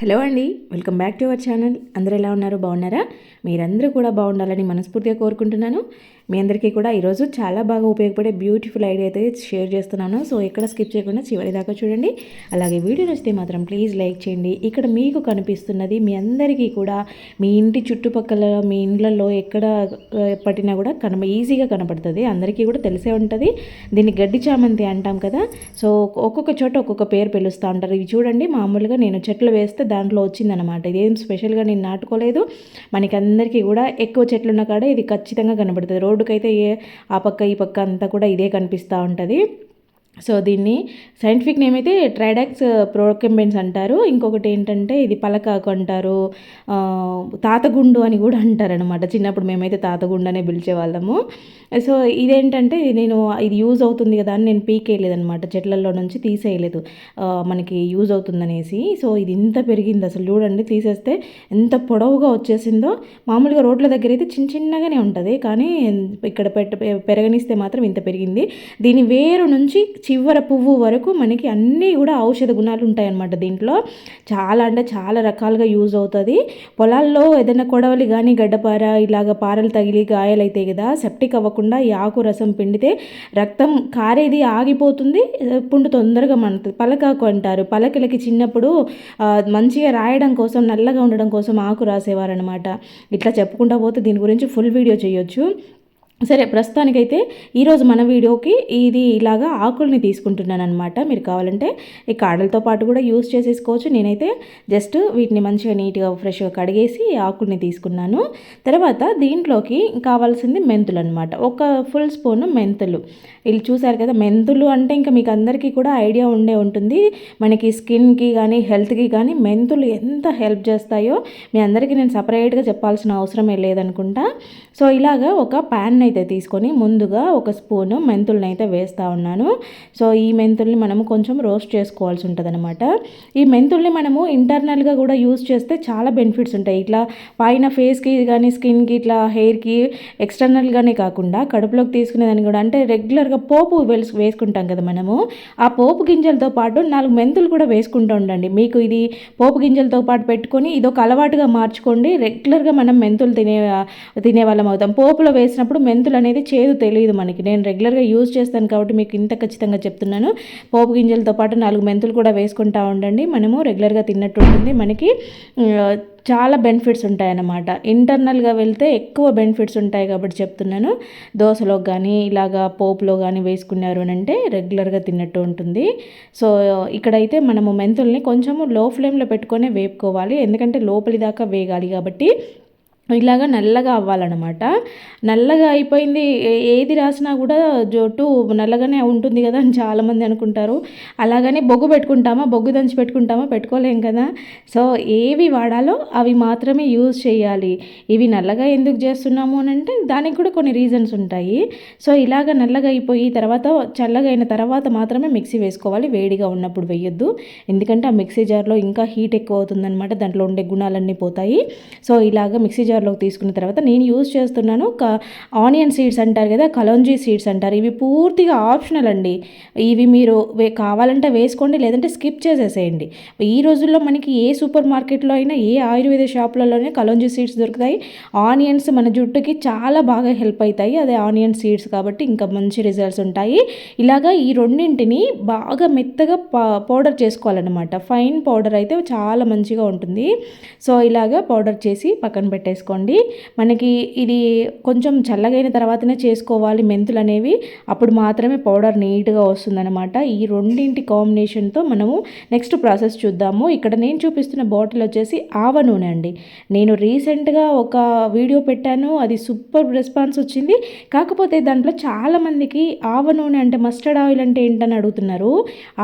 Hello అండి welcome back to our channel. అందరూ ఎలా ఉన్నారు? బాగున్నారా? మీరందరూ కూడా బాగుండాలని మనస్ఫూర్తిగా కోరుకుంటున్నాను. మీ అందరికీ కూడా ఈరోజు చాలా బాగా ఉపయోగపడే బ్యూటిఫుల్ ఐడియా అయితే షేర్ చేస్తున్నాను. సో ఎక్కడ స్కిప్ చేయకుండా చివరి దాకా చూడండి. అలాగే వీడియో నచ్చితే మాత్రం ప్లీజ్ లైక్ చేయండి. ఇక్కడ మీకు కనిపిస్తున్నది మీ అందరికీ కూడా మీ ఇంటి చుట్టుపక్కల మీ ఇండ్లలో ఎక్కడ పట్టినా కూడా కన ఈజీగా కనపడుతుంది. అందరికీ కూడా తెలిసే ఉంటుంది. దీన్ని గడ్డి చామంతి అంటాం కదా. సో ఒక్కొక్క చోట ఒక్కొక్క పేరు పిలుస్తూ ఉంటారు. ఇవి చూడండి మామూలుగా నేను చెట్లు వేస్తే దాంట్లో వచ్చిందనమాట ఇదేం స్పెషల్గా నేను నాటుకోలేదు. మనకి అందరికీ కూడా ఎక్కువ చెట్లు ఉన్న కాడ ఇది ఖచ్చితంగా కనబడుతుంది. రోడ్డుకైతే ఏ ఆ పక్క ఈ పక్క అంతా కూడా ఇదే కనిపిస్తూ ఉంటుంది. సో దీన్ని సైంటిఫిక్ నేమ్ అయితే ట్రైడాక్స్ ప్రోకెంబెన్స్ అంటారు. ఇంకొకటి ఏంటంటే ఇది పలకాకు అంటారు. తాతగుండు అని కూడా అంటారనమాట చిన్నప్పుడు మేమైతే తాతగుండు అనే పిలిచేవాళ్ళము. సో ఇదేంటంటే నేను ఇది యూజ్ అవుతుంది కదా అని నేను పీకేయలేదనమాట చెట్లలో నుంచి తీసేయలేదు. మనకి యూజ్ అవుతుందనేసి. సో ఇది ఇంత పెరిగింది అసలు చూడండి. తీసేస్తే ఎంత పొడవుగా వచ్చేసిందో. మామూలుగా రోడ్ల దగ్గర అయితే చిన్న చిన్నగానే ఉంటుంది. కానీ ఇక్కడ పెట్ట పెరగనిస్తే మాత్రం ఇంత పెరిగింది. దీని వేరు నుంచి చివర పువ్వు వరకు మనకి అన్నీ కూడా ఔషధ గుణాలు ఉంటాయన్నమాట దీంట్లో. చాలా అంటే చాలా రకాలుగా యూజ్ అవుతుంది. పొలాల్లో ఏదైనా కొడవలి కానీ గడ్డపార ఇలాగ పారలు తగిలి గాయాలు అవుతాయి కదా సెప్టిక్ అవ్వకుండా ఈ ఆకు రసం పిండితే రక్తం కారేది ఆగిపోతుంది పుండు తొందరగా మన పలకాకు అంటారు. పలకలకి చిన్నప్పుడు మంచిగా రాయడం కోసం నల్లగా ఉండడం కోసం ఆకు రాసేవారనమాట ఇట్లా చెప్పుకుంటా పోతే దీని గురించి ఫుల్ వీడియో చేయొచ్చు. సరే ప్రస్తుతానికైతే ఈరోజు మన వీడియోకి ఇది ఇలాగా ఆకుల్ని తీసుకుంటున్నాను అనమాట మీరు కావాలంటే ఈ కాడలతో పాటు కూడా యూస్ చేసేసుకోవచ్చు. నేనైతే జస్ట్ వీటిని మంచిగా నీట్గా ఫ్రెష్గా కడిగేసి ఆకుల్ని తీసుకున్నాను. తర్వాత దీంట్లోకి కావాల్సింది మెంతులు అనమాట ఒక ఫుల్ స్పూన్ మెంతులు. వీళ్ళు చూసారు కదా మెంతులు అంటే ఇంకా మీకు అందరికీ కూడా ఐడియా ఉండే ఉంటుంది. మనకి స్కిన్కి కానీ హెల్త్కి కానీ మెంతులు ఎంత హెల్ప్ చేస్తాయో మీ అందరికీ నేను సపరేట్గా చెప్పాల్సిన అవసరమే లేదనుకుంటా. సో ఇలాగా ఒక ప్యాన్ అయితే తీసుకొని ముందుగా ఒక స్పూను మెంతుల్ని అయితే వేస్తూ ఉన్నాను. సో ఈ మెంతుల్ని మనము కొంచెం రోస్ట్ చేసుకోవాల్సి ఉంటుంది అనమాట ఈ మెంతుల్ని మనము ఇంటర్నల్గా కూడా యూస్ చేస్తే చాలా బెనిఫిట్స్ ఉంటాయి. ఇట్లా పైన ఫేస్కి కానీ స్కిన్కి ఇట్లా హెయిర్కి ఎక్స్టర్నల్గానే కాకుండా కడుపులోకి తీసుకునేదాన్ని కూడా అంటే రెగ్యులర్గా పోపు వెలుసు వేసుకుంటాం కదా మనము. ఆ పోపు గింజలతో పాటు నాలుగు మెంతులు కూడా వేసుకుంటూ ఉండండి. మీకు ఇది పోపు గింజలతో పాటు పెట్టుకొని ఇదొక అలవాటుగా మార్చుకోండి. రెగ్యులర్గా మనం మెంతులు తినే తినే వాళ్ళం అవుతాం. పోపులో వేసినప్పుడు మెంతులు మెంతులు అనేది చేదు తెలియదు మనకి. నేను రెగ్యులర్గా యూజ్ చేస్తాను కాబట్టి మీకు ఇంత ఖచ్చితంగా చెప్తున్నాను. పోపు గింజలతో పాటు నాలుగు మెంతులు కూడా వేసుకుంటా ఉండండి. మనము రెగ్యులర్గా తిన్నట్టు ఉంటుంది. మనకి చాలా బెనిఫిట్స్ ఉంటాయన్నమాట. ఇంటర్నల్గా వెళ్తే ఎక్కువ బెనిఫిట్స్ ఉంటాయి కాబట్టి చెప్తున్నాను. దోశలో కానీ ఇలాగా పోపులో కానీ వేసుకున్నారు అని అంటే రెగ్యులర్గా తిన్నట్టు ఉంటుంది. సో ఇక్కడైతే మనము మెంతుల్ని కొంచెము లో ఫ్లేమ్లో పెట్టుకొని వేపుకోవాలి. ఎందుకంటే లోపలి దాకా వేగాలి కాబట్టి ఇలాగా నల్లగా అవ్వాలన్నమాట. నల్లగా అయిపోయింది ఏది రాసినా కూడా జోటు నల్లగానే ఉంటుంది కదా అని చాలామంది అనుకుంటారు. అలాగనే బొగ్గు పెట్టుకుంటామా బొగ్గు దంచి పెట్టుకుంటామా పెట్టుకోలేం కదా. సో ఏవి వాడాలో అవి మాత్రమే యూజ్ చేయాలి. ఇవి నల్లగా ఎందుకు చేస్తున్నాము అని అంటే దానికి కూడా కొన్ని రీజన్స్ ఉంటాయి. సో ఇలాగ నల్లగా అయిపోయి తర్వాత చల్లగా అయిన తర్వాత మాత్రమే మిక్సీ వేసుకోవాలి. వేడిగా ఉన్నప్పుడు వేయొద్దు. ఎందుకంటే ఆ మిక్సీ జార్లో ఇంకా హీట్ ఎక్కువ అవుతుందన్నమాట. దాంట్లో ఉండే గుణాలన్నీ పోతాయి. సో ఇలాగ మిక్సీ జార్ జార్లోకి తీసుకున్న తర్వాత నేను యూజ్ చేస్తున్నాను ఆనియన్ సీడ్స్ అంటారు కదా కలోంజీ సీడ్స్ అంటారు. ఇవి పూర్తిగా ఆప్షనల్ అండి. ఇవి మీరు కావాలంటే వేసుకోండి లేదంటే స్కిప్ చేసేసేయండి. ఈ రోజుల్లో మనకి ఏ సూపర్ మార్కెట్లో అయినా ఏ ఆయుర్వేద షాపులలోనే కలోంజీ సీడ్స్ దొరుకుతాయి. ఆనియన్స్ మన జుట్టుకి చాలా బాగా హెల్ప్ అవుతాయి అదే ఆనియన్ సీడ్స్ కాబట్టి ఇంకా మంచి రిజల్ట్స్ ఉంటాయి. ఇలాగా ఈ రెండింటిని బాగా మెత్తగా పౌడర్ చేసుకోవాలన్నమాట. ఫైన్ పౌడర్ అయితే చాలా మంచిగా ఉంటుంది. సో ఇలాగా పౌడర్ చేసి పక్కన పెట్టేసుకోవాలి చేసుకోండి. మనకి ఇది కొంచెం చల్లగైన తర్వాతనే చేసుకోవాలి. మెంతులు అనేవి అప్పుడు మాత్రమే పౌడర్ నీట్గా వస్తుందన్నమాట. ఈ రెండింటి కాంబినేషన్తో మనము నెక్స్ట్ ప్రాసెస్ చూద్దాము. ఇక్కడ నేను చూపిస్తున్న బాటిల్ వచ్చేసి ఆవ నూనె అండి. నేను రీసెంట్గా ఒక వీడియో పెట్టాను. అది సూపర్ రెస్పాన్స్ వచ్చింది. కాకపోతే దాంట్లో చాలామందికి ఆవ నూనె అంటే మస్టర్డ్ ఆయిల్ అంటే ఏంటని అడుగుతున్నారు.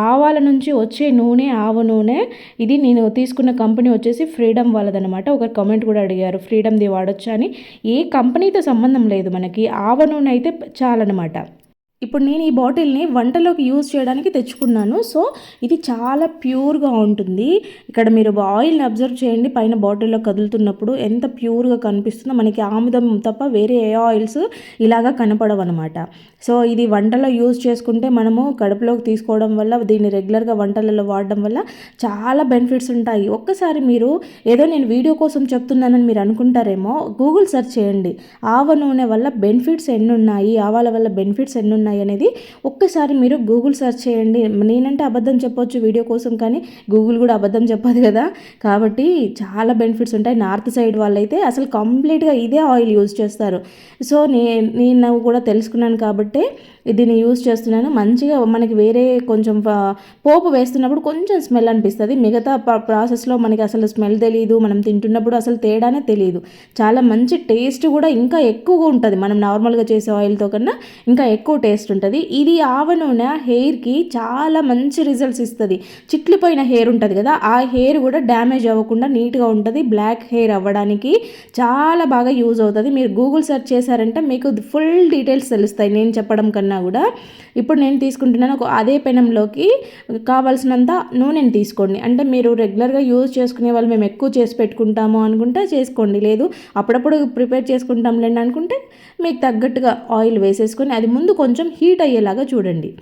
ఆవాల నుంచి వచ్చే నూనె ఆవ నూనె. ఇది నేను తీసుకున్న కంపెనీ వచ్చేసి ఫ్రీడమ్ వాళ్ళదనమాట ఒక కామెంట్ కూడా అడిగారు. ఫ్రీడమ్ వాడొచ్చు అని ఏ కంపెనీతో సంబంధం లేదు మనకి. ఆవ నూనె అయితే చాలన్నమాట. ఇప్పుడు నేను ఈ బాటిల్ని వంటలోకి యూజ్ చేయడానికి తెచ్చుకున్నాను. సో ఇది చాలా ప్యూర్గా ఉంటుంది. ఇక్కడ మీరు ఆయిల్ని అబ్జర్వ్ చేయండి. పైన బాటిల్లో కదులుతున్నప్పుడు ఎంత ప్యూర్గా కనిపిస్తుందో మనకి ఆముదం తప్ప వేరే ఏ ఆయిల్స్ ఇలాగా కనపడవు అనమాట సో ఇది వంటలో యూజ్ చేసుకుంటే మనము కడుపులోకి తీసుకోవడం వల్ల దీన్ని రెగ్యులర్గా వంటలలో వాడడం వల్ల చాలా బెనిఫిట్స్ ఉంటాయి. ఒక్కసారి మీరు ఏదో నేను వీడియో కోసం చెప్తున్నానని మీరు అనుకుంటారేమో గూగుల్ సెర్చ్ చేయండి. ఆవ నూనె వల్ల బెనిఫిట్స్ ఎన్ని ఉన్నాయి ఆవాల వల్ల బెనిఫిట్స్ ఎన్ని ఉన్నాయి అనేది ఒక్కసారి మీరు గూగుల్ సెర్చ్ చేయండి. నేనంటే అబద్ధం చెప్పొచ్చు వీడియో కోసం కానీ గూగుల్ కూడా అబద్ధం చెప్పదు కదా. కాబట్టి చాలా బెనిఫిట్స్ ఉంటాయి. నార్త్ సైడ్ వాళ్ళైతే అసలు కంప్లీట్గా ఇదే ఆయిల్ యూజ్ చేస్తారు. సో నే నేను కూడా తెలుసుకున్నాను కాబట్టి దీన్ని యూజ్ చేస్తున్నాను. మంచిగా మనకి వేరే కొంచెం పోపు వేస్తున్నప్పుడు కొంచెం స్మెల్ అనిపిస్తుంది. మిగతా ప్రాసెస్లో మనకి అసలు స్మెల్ తెలియదు మనం తింటున్నప్పుడు అసలు తేడానే తెలియదు చాలా మంచి టేస్ట్ కూడా ఇంకా ఎక్కువగా ఉంటుంది. మనం నార్మల్గా చేసే ఆయిల్తో కన్నా ఇంకా ఎక్కువ టేస్ట్ ఉంటుంది. ఇది ఆవ నూనె హెయిర్కి చాలా మంచి రిజల్ట్స్ ఇస్తుంది. చిట్లిపోయిన హెయిర్ ఉంటుంది కదా ఆ హెయిర్ కూడా డ్యామేజ్ అవ్వకుండా నీట్గా ఉంటుంది. బ్లాక్ హెయిర్ అవ్వడానికి చాలా బాగా యూజ్ అవుతుంది. మీరు గూగుల్ సెర్చ్ చేశారంటే మీకు ఫుల్ డీటెయిల్స్ తెలుస్తాయి నేను చెప్పడం కన్నా కూడా. ఇప్పుడు నేను తీసుకుంటున్నాను ఒక అదే పెనంలోకి కావాల్సినంత నూనెని తీసుకోండి. అంటే మీరు రెగ్యులర్గా యూజ్ చేసుకునే వాళ్ళు మేము ఎక్కువ చేసి పెట్టుకుంటాము అనుకుంటే చేసుకోండి. లేదు అప్పుడప్పుడు ప్రిపేర్ చేసుకుంటాం లేండి అనుకుంటే మీకు తగ్గట్టుగా ఆయిల్ వేసేసుకొని అది ముందు కొంచెం హీట్ అయ్యేలాగా చూడండి.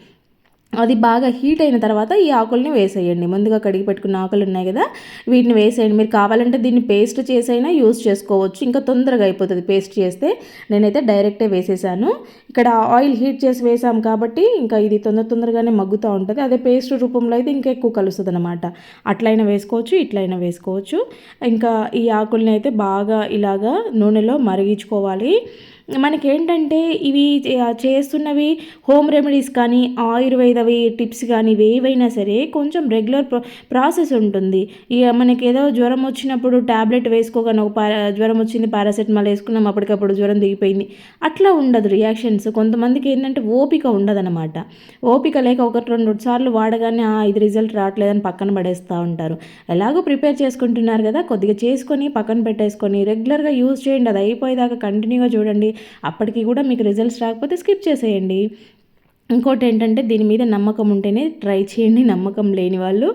అది బాగా హీట్ అయిన తర్వాత ఈ ఆకుల్ని వేసేయండి. ముందుగా కడిగి పెట్టుకున్న ఆకులు ఉన్నాయి కదా వీటిని వేసేయండి. మీరు కావాలంటే దీన్ని పేస్ట్ చేసైనా యూస్ చేసుకోవచ్చు. ఇంకా తొందరగా అయిపోతుంది పేస్ట్ చేస్తే. నేనైతే డైరెక్టే వేసేసాను. ఇక్కడ ఆయిల్ హీట్ చేసి వేసాం కాబట్టి ఇంకా ఇది తొందర తొందరగానే మగ్గుతూ ఉంటుంది. అదే పేస్ట్ రూపంలో అయితే ఇంకా ఎక్కువ కలుస్తుంది అనమాట అట్లయినా వేసుకోవచ్చు ఇట్లయినా వేసుకోవచ్చు. ఇంకా ఈ ఆకుల్ని అయితే బాగా ఇలాగా నూనెలో మరిగించుకోవాలి. మనకేంటంటే ఇవి చేస్తున్నవి హోమ్ రెమెడీస్ కానీ ఆయుర్వేదవి టిప్స్ కానీ ఏవైనా సరే కొంచెం రెగ్యులర్ ప్రాసెస్ ఉంటుంది. ఇక మనకి ఏదో జ్వరం వచ్చినప్పుడు ట్యాబ్లెట్ వేసుకోగానే ఒక జ్వరం వచ్చింది పారాసెటమాల్ వేసుకున్నాం అప్పటికప్పుడు జ్వరం దిగిపోయింది. అట్లా ఉండదు రియాక్షన్స్. కొంతమందికి ఏంటంటే ఓపిక ఉండదన్నమాట. ఓపిక లేక ఒకటి రెండు సార్లు వాడగానే ఇది రిజల్ట్ రావట్లేదని పక్కన పడేస్తూ ఉంటారు. ఎలాగో ప్రిపేర్ చేసుకుంటున్నారు కదా కొద్దిగా చేసుకొని పక్కన పెట్టేసుకొని రెగ్యులర్గా యూజ్ చేయండి. అది అయిపోయేదాకా కంటిన్యూగా చూడండి. అప్పటికి కూడా మీకు రిజల్ట్స్ రాకపోతే స్కిప్ చేసేయండి. ఇంకోటి ఏంటంటే దీని మీద నమ్మకం ఉంటేనే ట్రై చేయండి నమ్మకం లేని వాళ్ళు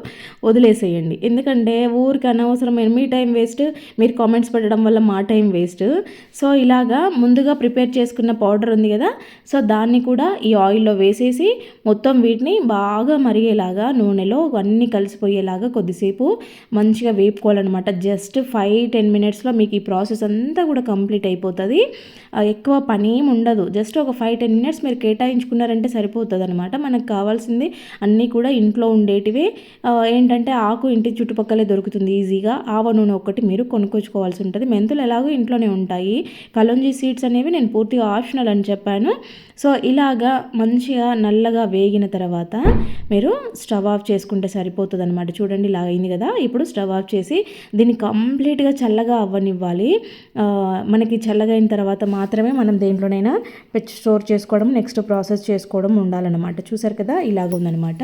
వదిలేసేయండి. ఎందుకంటే ఊరికి అనవసరమైన మీ టైం వేస్ట్ మీరు కామెంట్స్ పెట్టడం వల్ల మా టైం వేస్ట్. సో ఇలాగా ముందుగా ప్రిపేర్ చేసుకున్న పౌడర్ ఉంది కదా సో దాన్ని కూడా ఈ ఆయిల్లో వేసేసి మొత్తం వీటిని బాగా మరిగేలాగా నూనెలో అన్నీ కలిసిపోయేలాగా కొద్దిసేపు మంచిగా వేపుకోవాలన్నమాట. జస్ట్ ఫైవ్ టెన్ మినిట్స్లో మీకు ఈ ప్రాసెస్ అంతా కూడా కంప్లీట్ అయిపోతుంది. ఎక్కువ పని ఏమి ఉండదు. జస్ట్ ఒక ఫైవ్ టెన్ మినిట్స్ మీరు కేటాయించుకున్నారంటే సరిపోతుంది అనమాట మనకు కావాల్సింది అన్నీ కూడా ఇంట్లో ఉండేటివి. ఏంటంటే ఆకు ఇంటి చుట్టుపక్కలే దొరుకుతుంది ఈజీగా. ఆవ నూనె ఒకటి మీరు కొనుక్కొచ్చుకోవాల్సి ఉంటుంది. మెంతులు ఎలాగో ఇంట్లోనే ఉంటాయి. కలంజీ సీడ్స్ అనేవి నేను పూర్తిగా ఆప్షనల్ అని చెప్పాను. సో ఇలాగా మంచిగా నల్లగా వేగిన తర్వాత మీరు స్టవ్ ఆఫ్ చేసుకుంటే సరిపోతుంది అనమాట చూడండి ఇలా అయింది కదా. ఇప్పుడు స్టవ్ ఆఫ్ చేసి దీన్ని కంప్లీట్గా చల్లగా అవ్వనివ్వాలి. మనకి చల్లగా అయిన తర్వాత మాత్రమే మనం దేంట్లోనైనా స్టోర్ చేసుకోవడం నెక్స్ట్ ప్రాసెస్ చేసుకోవడం ఉండాలన్నమాట. చూసారు కదా ఇలాగ ఉందనమాట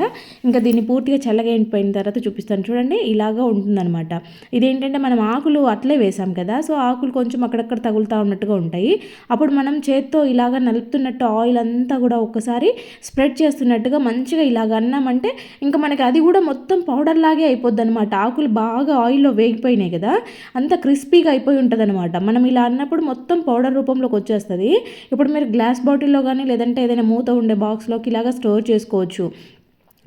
ఇంకా దీన్ని పూర్తిగా చల్లగా అయిపోయిన తర్వాత చూపిస్తాను. చూడండి ఇలాగా ఉంటుందన్నమాట. ఇదేంటంటే మనం ఆకులు అట్లే వేసాం కదా సో ఆకులు కొంచెం అక్కడక్కడ తగులుతూ ఉన్నట్టుగా ఉంటాయి. అప్పుడు మనం చేత్తో ఇలాగ నలుపుతున్నట్టు ఆయిల్ అంతా కూడా ఒక్కసారి స్ప్రెడ్ చేస్తున్నట్టుగా మంచిగా ఇలాగ అన్నామంటే ఇంకా మనకి అది కూడా మొత్తం పౌడర్ లాగే అయిపోద్ది అనమాట ఆకులు బాగా ఆయిల్లో వేగిపోయినాయి కదా. అంత క్రిస్పీగా అయిపోయి ఉంటుంది అనమాట మనం ఇలా అన్నప్పుడు మొత్తం పౌడర్ రూపంలోకి వచ్చేస్తుంది. ఇప్పుడు మీరు గ్లాస్ బాటిల్లో కానీ లేదంటే ఏదైనా మూత ఉండే బాక్స్లోకి ఇలాగా స్టోర్ చేసుకోవచ్చు.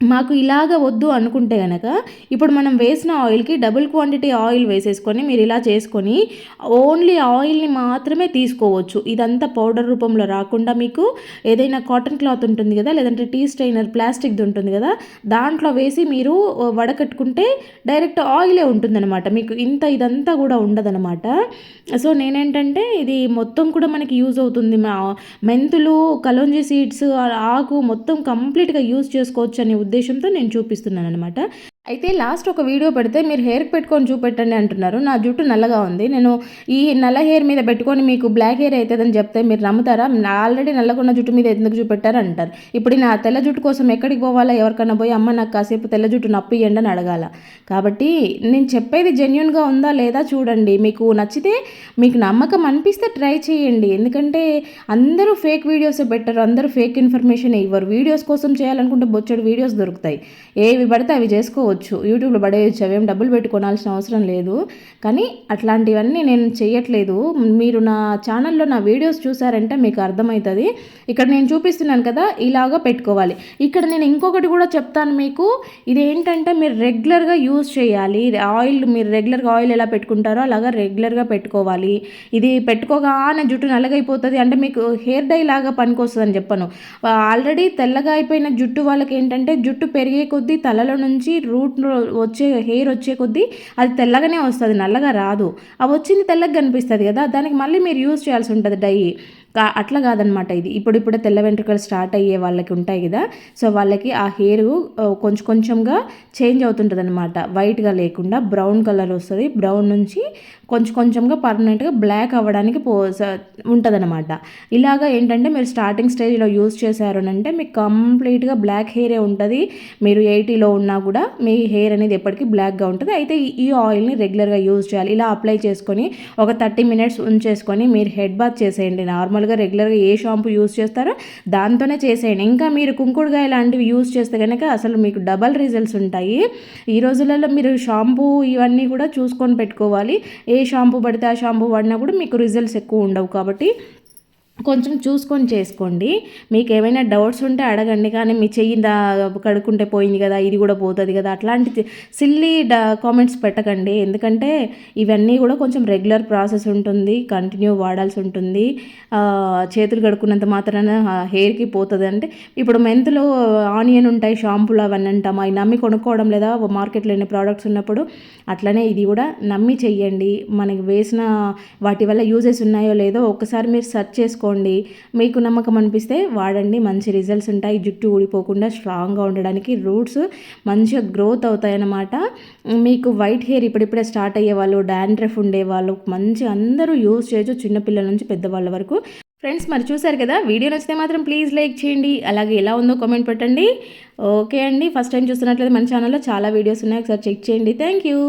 మాకు ఇలాగ వద్దు అనుకుంటే కనుక ఇప్పుడు మనం వేసిన ఆయిల్కి డబుల్ క్వాంటిటీ ఆయిల్ వేసేసుకొని మీరు ఇలా చేసుకొని ఓన్లీ ఆయిల్ని మాత్రమే తీసుకోవచ్చు. ఇదంతా పౌడర్ రూపంలో రాకుండా మీకు ఏదైనా కాటన్ క్లాత్ ఉంటుంది కదా లేదంటే టీ స్ట్రైనర్ ప్లాస్టిక్ది ఉంటుంది కదా దాంట్లో వేసి మీరు వడకట్టుకుంటే డైరెక్ట్ ఆయిలే ఉంటుందన్నమాట. మీకు ఇంత ఇదంతా కూడా ఉండదనమాట సో నేనేంటంటే ఇది మొత్తం కూడా మనకి యూజ్ అవుతుంది. మెంతులు కలోంజీ సీడ్స్ ఆకు మొత్తం కంప్లీట్గా యూజ్ చేసుకోవచ్చు అని ఉద్దేశంతో నేను చూపిస్తున్నాను అనమాట అయితే లాస్ట్ ఒక వీడియో పెడితే మీరు హెయిర్కి పెట్టుకొని చూపెట్టండి అంటున్నారు. నా జుట్టు నల్లగా ఉంది. నేను ఈ నల్ల హెయిర్ మీద పెట్టుకొని మీకు బ్లాక్ హెయిర్ అవుతుందని చెప్తే మీరు నమ్ముతారా? ఆల్రెడీ నల్లగున్న జుట్టు మీద ఎందుకు చూపెట్టారు అంటారు. ఇప్పుడు నా తెల్ల జుట్టు కోసం ఎక్కడికి పోవాలా? ఎవరికన్నా పోయి అమ్మ నాకు కాసేపు తెల్ల జుట్టు నప్పియండి అని అడగాల. కాబట్టి నేను చెప్పేది జెన్యున్గా ఉందా లేదా చూడండి. మీకు నచ్చితే మీకు నమ్మకం అనిపిస్తే ట్రై చేయండి. ఎందుకంటే అందరూ ఫేక్ వీడియోస్ పెట్టరు. అందరూ ఫేక్ ఇన్ఫర్మేషన్ ఇవ్వరు. వీడియోస్ కోసం చేయాలనుకుంటే బొచ్చడు వీడియోస్ దొరుకుతాయి. ఏవి పడితే అవి చేసుకోవచ్చు. చేసుకోవచ్చు యూట్యూబ్లో పడేయచ్చు. అవేం డబ్బులు పెట్టి కొనాల్సిన అవసరం లేదు. కానీ అట్లాంటివన్నీ నేను చేయట్లేదు మీరు నా ఛానల్లో నా వీడియోస్ చూసారంటే మీకు అర్థమవుతుంది. ఇక్కడ నేను చూపిస్తున్నాను కదా ఇలాగా పెట్టుకోవాలి. ఇక్కడ నేను ఇంకొకటి కూడా చెప్తాను మీకు. ఇది ఏంటంటే మీరు రెగ్యులర్గా యూజ్ చేయాలి. ఆయిల్ మీరు రెగ్యులర్గా ఆయిల్ ఎలా పెట్టుకుంటారో అలాగా రెగ్యులర్గా పెట్టుకోవాలి. ఇది పెట్టుకోగానే జుట్టు నల్లగైపోతుంది. అంటే మీకు హెయిర్ డై లాగా పనికొస్తుంది అని చెప్పను. ఆల్రెడీ తెల్లగా అయిపోయిన జుట్టు వాళ్ళకి ఏంటంటే జుట్టు పెరిగే కొద్దీ తలలో నుంచి రూట్ రూట్లో వచ్చే హెయిర్ వచ్చే కొద్దీ అది తెల్లగానే వస్తుంది నల్లగా రాదు. అవి వచ్చింది తెల్లగా కనిపిస్తుంది కదా దానికి మళ్ళీ మీరు యూజ్ చేయాల్సి ఉంటుంది డై. అట్లా కాదనమాట ఇది. ఇప్పుడు ఇప్పుడే తెల్ల వెంట్రుకలు స్టార్ట్ అయ్యే వాళ్ళకి ఉంటాయి కదా. సో వాళ్ళకి ఆ హెయిర్ కొంచెం కొంచెంగా చేంజ్ అవుతుంటుంది అనమాట వైట్గా లేకుండా బ్రౌన్ కలర్ వస్తుంది. బ్రౌన్ నుంచి కొంచెం కొంచెంగా పర్మనెంట్గా బ్లాక్ అవ్వడానికి పో ఉంటుందన్నమాట. ఇలాగా ఏంటంటే మీరు స్టార్టింగ్ స్టేజ్లో యూజ్ చేశారు అంటే మీకు కంప్లీట్గా బ్లాక్ హెయిరే ఉంటుంది. మీరు ఎయిటీలో ఉన్నా కూడా మీ హెయిర్ అనేది ఎప్పటికీ బ్లాక్గా ఉంటుంది. అయితే ఈ ఆయిల్ని రెగ్యులర్గా యూజ్ చేయాలి. ఇలా అప్లై చేసుకొని ఒక థర్టీ మినిట్స్ ఉంచేసుకొని మీరు హెడ్ బాత్ చేసేయండి. నార్మల్ నార్మల్గా రెగ్యులర్గా ఏ షాంపూ యూస్ చేస్తారో దాంతోనే చేసేయండి. ఇంకా మీరు కుంకుడుగాయ లాంటివి యూస్ చేస్తే కనుక అసలు మీకు డబల్ రిజల్ట్స్ ఉంటాయి. ఈ రోజులలో మీరు షాంపూ ఇవన్నీ కూడా చూసుకొని పెట్టుకోవాలి. ఏ షాంపూ పడితే ఆ షాంపూ వాడినా కూడా మీకు రిజల్ట్స్ ఎక్కువ ఉండవు కాబట్టి కొంచెం చూసుకొని చేసుకోండి. మీకు ఏమైనా డౌట్స్ ఉంటే అడగండి. కానీ మీ చెయ్యి కడుక్కుంటే పోయింది కదా ఇది కూడా పోతుంది కదా అట్లాంటి సిల్లీ కామెంట్స్ పెట్టకండి. ఎందుకంటే ఇవన్నీ కూడా కొంచెం రెగ్యులర్ ప్రాసెస్ ఉంటుంది కంటిన్యూ వాడాల్సి ఉంటుంది. చేతులు కడుక్కున్నంత మాత్రాన హెయిర్కి పోతుంది. అంటే ఇప్పుడు మెంతులు ఆనియన్ ఉంటాయి షాంపూలు అవన్నీ అంటాం. అవి నమ్మి కొనుక్కోవడం లేదా మార్కెట్లో ఎన్ని ప్రోడక్ట్స్ ఉన్నప్పుడు అట్లనే ఇది కూడా నమ్మి చెయ్యండి. మనకి వేసిన వాటి వల్ల యూజెస్ ఉన్నాయో లేదో ఒకసారి మీరు సెర్చ్ చేసుకోండి. చేసుకోండి. మీకు నమ్మకం అనిపిస్తే వాడండి. మంచి రిజల్ట్స్ ఉంటాయి. జుట్టు ఊడిపోకుండా స్ట్రాంగ్గా ఉండడానికి రూట్స్ మంచిగా గ్రోత్ అవుతాయి అన్నమాట మీకు వైట్ హెయిర్ ఇప్పుడిప్పుడే స్టార్ట్ అయ్యే వాళ్ళు డాండ్రఫ్ ఉండేవాళ్ళు మంచి అందరూ యూజ్ చేయొచ్చు చిన్నపిల్లల నుంచి పెద్దవాళ్ళ వరకు. ఫ్రెండ్స్ మరి చూసారు కదా? వీడియో నచ్చితే మాత్రం ప్లీజ్ లైక్ చేయండి. అలాగే ఎలా ఉందో కామెంట్ పెట్టండి. ఓకే అండి. ఫస్ట్ టైం చూస్తున్నట్లయితే మన ఛానల్లో చాలా వీడియోస్ ఉన్నాయి. ఒకసారి చెక్ చేయండి. Thank you